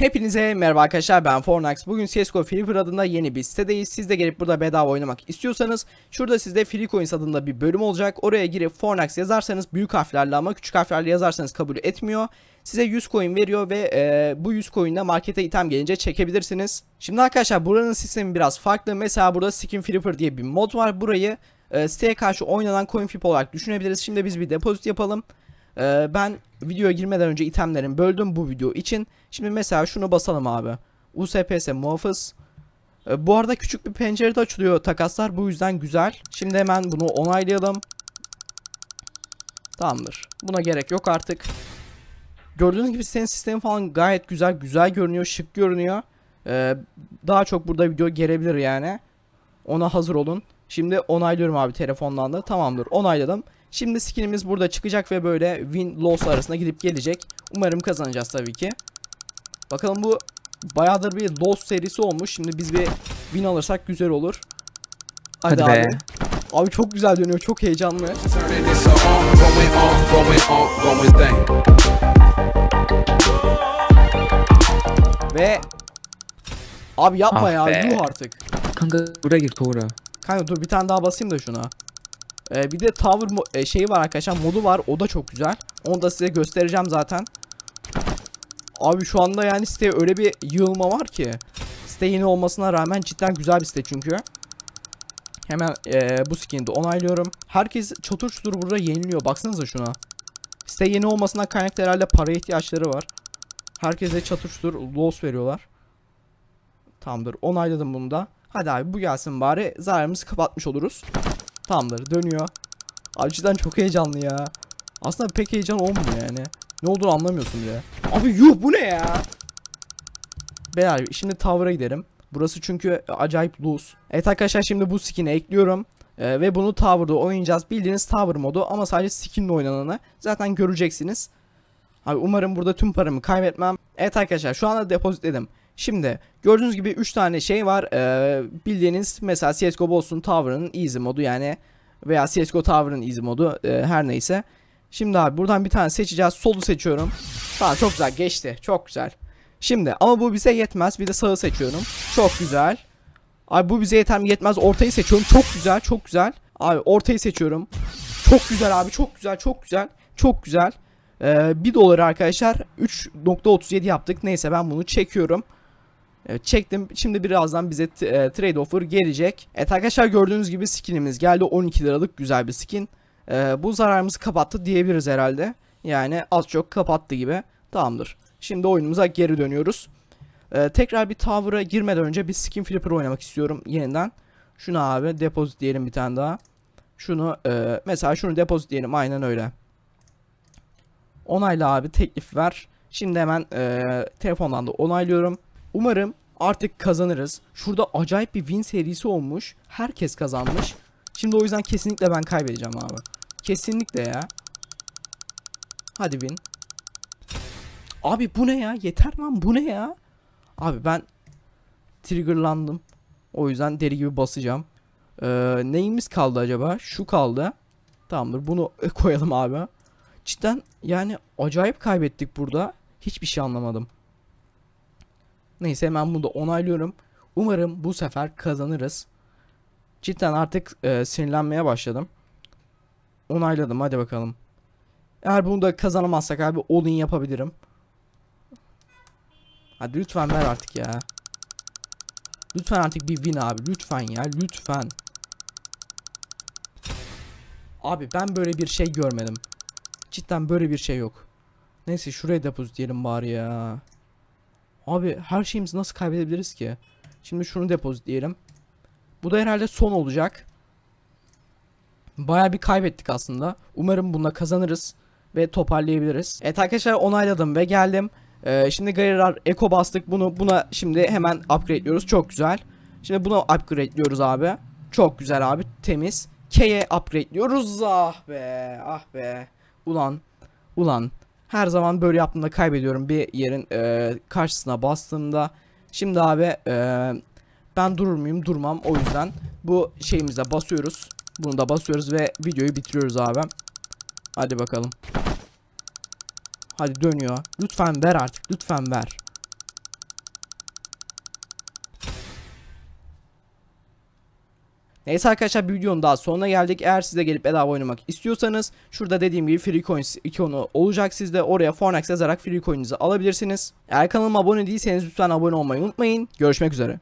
Hepinize merhaba arkadaşlar ben Fornax. Bugün CSGO Flipper adında yeni bir sitedeyiz. Siz de gelip burada bedava oynamak istiyorsanız şurada sizde Free Coins adında bir bölüm olacak. Oraya girip Fornax yazarsanız büyük harflerle ama küçük harflerle yazarsanız kabul etmiyor. Size 100 coin veriyor ve e, bu 100 coin'le markete item gelince çekebilirsiniz. Şimdi arkadaşlar buranın sistemi biraz farklı. Mesela burada Skin Flipper diye bir mod var. Burayı e, siteye karşı oynanan coin flip olarak düşünebiliriz. Şimdi biz bir depozit yapalım. Ee, ben videoya girmeden önce itemlerin böldüm bu video için. Şimdi mesela şunu basalım abi. USPS muhafız. Ee, bu arada küçük bir pencerede açılıyor takaslar. Bu yüzden güzel. Şimdi hemen bunu onaylayalım. Tamamdır. Buna gerek yok artık. Gördüğünüz gibi senin sistemi falan gayet güzel. Güzel görünüyor. Şık görünüyor. Ee, daha çok burada video gelebilir yani. Ona hazır olun. Şimdi onaylıyorum abi telefondan da. Tamamdır. Onayladım. Şimdi skinimiz burada çıkacak ve böyle win loss arasında gidip gelecek. Umarım kazanacağız tabii ki. Bakalım bu bayağıdır bir loss serisi olmuş. Şimdi biz bir win alırsak güzel olur. Hadi, Hadi abi. be. Abi çok güzel dönüyor. Çok heyecanlı. Ve Abi yapma Ah ya. be. Yuh artık. Kanka buraya gir Tora. Kanka dur bir tane daha basayım da şuna. Ee, bir de tower e, şeyi var arkadaşlar modu var o da çok güzel. Onu da size göstereceğim zaten. Abi şu anda yani siteye öyle bir yığılma var ki. Site yeni olmasına rağmen cidden güzel bir site çünkü. Hemen e, bu skin'i de onaylıyorum. Herkes çatır çutur burada yeniliyor. Baksanıza şuna. Site yeni olmasından kaynaklı herhalde para ihtiyaçları var. Herkese çatır çutur loss veriyorlar. Tamamdır onayladım bunu da. Hadi abi bu gelsin bari zararımızı kapatmış oluruz. Tamamdır dönüyor. Abi çok heyecanlı ya. Aslında pek heyecan olmuyor yani. Ne olduğunu anlamıyorsun bile. Abi yuh bu ne ya? Beyler şimdi tower'a gidelim. Burası çünkü acayip loose. Evet arkadaşlar şimdi bu skin'i ekliyorum. Ee, ve bunu tower'da oynayacağız. Bildiğiniz tower modu ama sadece skin'le oynananı. Zaten göreceksiniz. Abi umarım burada tüm paramı kaybetmem. Evet arkadaşlar şu anda depozitledim. Şimdi gördüğünüz gibi 3 tane şey var. Ee, bildiğiniz mesela CSGO Boston Tower'ın easy modu yani veya CSGO Tower'ın easy modu e, her neyse. Şimdi abi buradan bir tane seçeceğiz. Solu seçiyorum. Tamam çok güzel geçti. Çok güzel. Şimdi ama bu bize yetmez. Bir de sağı seçiyorum. Çok güzel. Abi bu bize yeter mi yetmez. Ortayı seçiyorum. Çok güzel. Çok güzel. Abi ortayı seçiyorum. Çok güzel abi. Çok güzel. Çok güzel. Çok güzel. Ee, 1 doları arkadaşlar 3.37 yaptık. Neyse ben bunu çekiyorum. Evet, çektim. Şimdi birazdan bize e, trade offer gelecek. Evet arkadaşlar gördüğünüz gibi skinimiz geldi. 12 liralık güzel bir skin. Ee, bu zararımızı kapattı diyebiliriz herhalde. Yani az çok kapattı gibi. Tamamdır. Şimdi oyunumuza geri dönüyoruz. Ee, tekrar bir tower'a girmeden önce bir skin flipper oynamak istiyorum yeniden. Şunu abi depozit diyelim bir tane daha. Şunu e, mesela şunu depozit diyelim aynen öyle. Onayla abi teklif ver. Şimdi hemen e, telefondan da onaylıyorum. Umarım artık kazanırız. Şurada acayip bir win serisi olmuş. Herkes kazanmış. Şimdi o yüzden kesinlikle ben kaybedeceğim abi. Kesinlikle ya. Hadi win. Abi bu ne ya? Yeter lan bu ne ya? Abi ben triggerlandım. O yüzden deri gibi basacağım. Ee, neyimiz kaldı acaba? Şu kaldı. Tamamdır bunu koyalım abi. Cidden yani acayip kaybettik burada. Hiçbir şey anlamadım. Neyse hemen bunu da onaylıyorum. Umarım bu sefer kazanırız. Cidden artık e, sinirlenmeye başladım. Onayladım hadi bakalım. Eğer bunu da kazanamazsak abi all-in yapabilirim. Hadi lütfen ver artık ya. Lütfen artık bir win abi. Lütfen ya lütfen. Abi ben böyle bir şey görmedim. Cidden böyle bir şey yok. Neyse şuraya depozit diyelim bari ya. Abi her şeyimizi nasıl kaybedebiliriz ki? Şimdi şunu depozit diyelim. Bu da herhalde son olacak. Baya bir kaybettik aslında. Umarım bunda kazanırız ve toparlayabiliriz. Evet arkadaşlar onayladım ve geldim. Ee, şimdi Garirar Eco bastık. Bunu buna şimdi hemen upgrade'liyoruz. Çok güzel. Şimdi buna upgrade'liyoruz abi. Çok güzel abi. Temiz. K'ye upgrade'liyoruz. Ah be. Ah be. Ulan. Ulan. Her zaman böyle yaptığımda kaybediyorum bir yerin e, karşısına bastığımda. Şimdi abi e, ben durur muyum? Durmam. O yüzden bu şeyimize basıyoruz. Bunu da basıyoruz ve videoyu bitiriyoruz abi. Hadi bakalım. Hadi dönüyor. Lütfen ver artık. Lütfen ver. Neyse arkadaşlar videonun daha sonuna geldik. Eğer siz de gelip bedava oynamak istiyorsanız şurada dediğim gibi free coins ikonu olacak sizde. Oraya Fornex yazarak free coin'inizi alabilirsiniz. Eğer kanalıma abone değilseniz lütfen abone olmayı unutmayın. Görüşmek üzere.